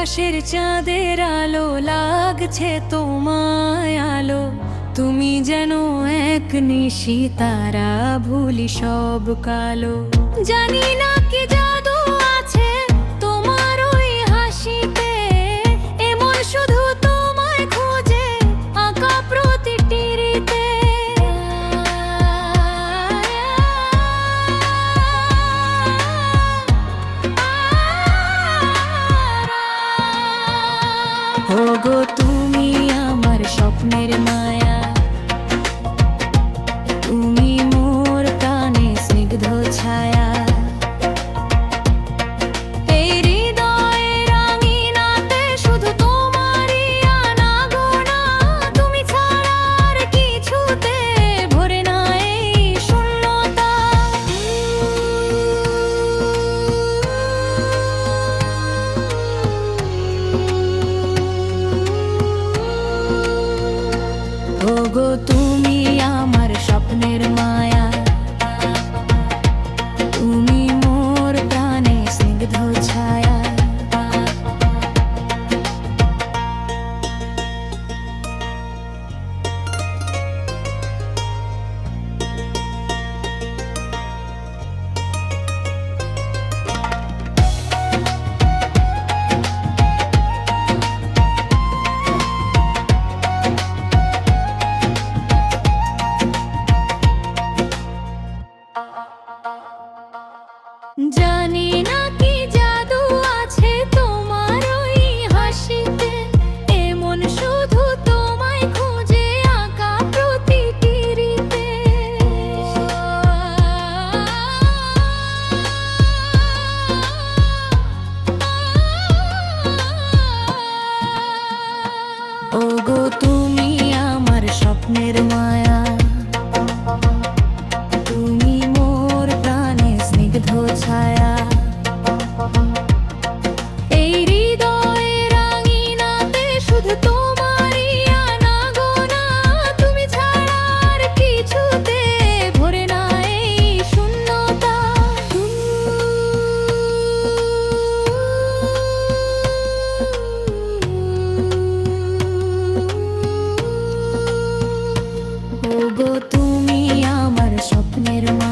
আকাশের চাঁদের আলো লাগছে তোমায় আলো। তুমি যেন এক নিশি তারা ভুলি সব কালো। জানি না কি জানি ওগো তুমি আমার স্বপ্নের মায়া। ওগো তুমি জানি না কি জাদু আছে তোমার ওই হাসিতে। এমন শুধু তোমায় খুঁজে আঁকা প্রতিটি রীতে। ওগো, তুমি আমার স্বপ্নের মায়া। তুমি আমার স্বপ্নের মা।